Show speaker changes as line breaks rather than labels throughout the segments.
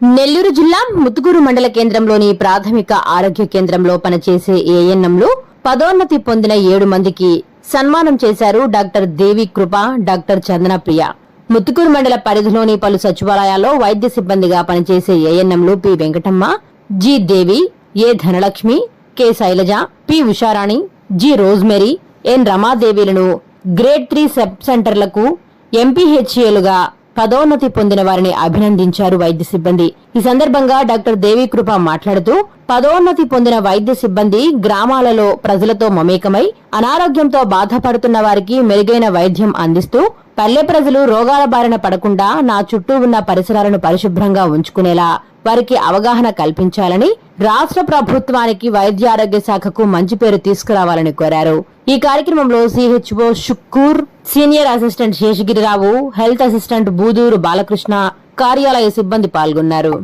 నెల్లూరు జిల్లా ముత్తుగూరు మండల కేంద్రంలోని ప్రాథమిక ఆరోగ్య కేంద్రంలో పనిచేసే ఏఎన్ఎంలు పదోన్నతి పొందిన ఏడు మందికి సన్మానం చేశారు డాక్టర్ దేవి కృప డాక్టర్ చందనప్రియ. ముత్తుకూరు ముతుకూరు మండల పరిధిలోని పలు సచివాలయాల్లో వైద్య సిబ్బందిగా పనిచేసే ఏఎన్ఎంలు P Venkatamma G Devi A Dhanalakshmi K Shailaja P Usharani G Rosemary N రమాదేవిలను grade three sub సెంటర్లకు ఎంపీహెచ్ఏలుగా పదోన్నతి పొందిన వారిని అభినందించారు వైద్య సిబ్బంది. ఈ సందర్భంగా డాక్టర్ దేవికృప మాట్లాడుతూ పదోన్నతి పొందిన వైద్య సిబ్బంది గ్రామాలలో ప్రజలతో మమేకమై అనారోగ్యంతో బాధపడుతున్న వారికి మెరుగైన వైద్యం అందిస్తూ పల్లె ప్రజలు రోగాల బారిన పడకుండా నా చుట్టూ ఉన్న పరిసరాలను పరిశుభ్రంగా ఉంచుకునేలా వారికి అవగాహన కల్పించాలని రాష్ట్ర ప్రభుత్వానికి వైద్య ఆరోగ్య శాఖకు మంచి పేరు తీసుకురావాలని కోరారు. ఈ కార్యక్రమంలో CHO Shukkur senior assistant Seshagiri Rao health assistant Buduru Balakrishna కార్యాలయ సిబ్బంది పాల్గొన్నారు.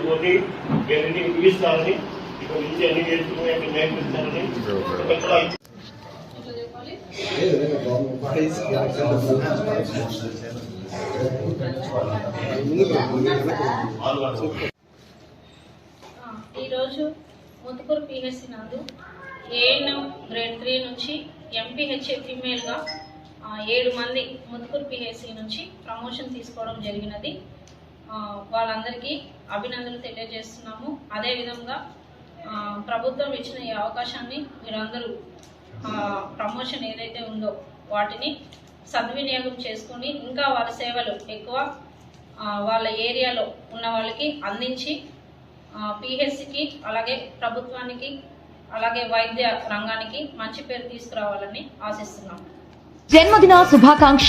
ఇవన్నీ ఇక్కడ నుంచి అన్ని నేర్చుకుని అక్కడ నేర్పిస్తారని
ఈరోజు ముతుకూరు పిహెచ్సి నందు ఏఎన్ఎం గ్రేడ్ త్రీ నుంచి ఎంపీహెచ్ఏ ఫీమేల్గా ఏడు మంది ముతుకూరు పిహెచ్సి నుంచి ప్రమోషన్ తీసుకోవడం జరిగినది. వాళ్ళందరికీ అభినందనలు తెలియజేస్తున్నాము. అదేవిధంగా ప్రభుత్వం ఇచ్చిన ఈ అవకాశాన్ని మీరందరూ ప్రమోషన్ ఏదైతే ఉందో వాటిని సద్వినియోగం చేసుకుని ఇంకా వాళ్ళ సేవలు ఎక్కువ వాళ్ళ ఏరియాలో ఉన్న వాళ్ళకి అందించి పిహెచ్సికి అలాగే ప్రభుత్వానికి అలాగే వైద్య రంగానికి మంచి పేరు తీసుకురావాలని ఆశిస్తున్నాం.
జన్మదిన శుభాకాంక్ష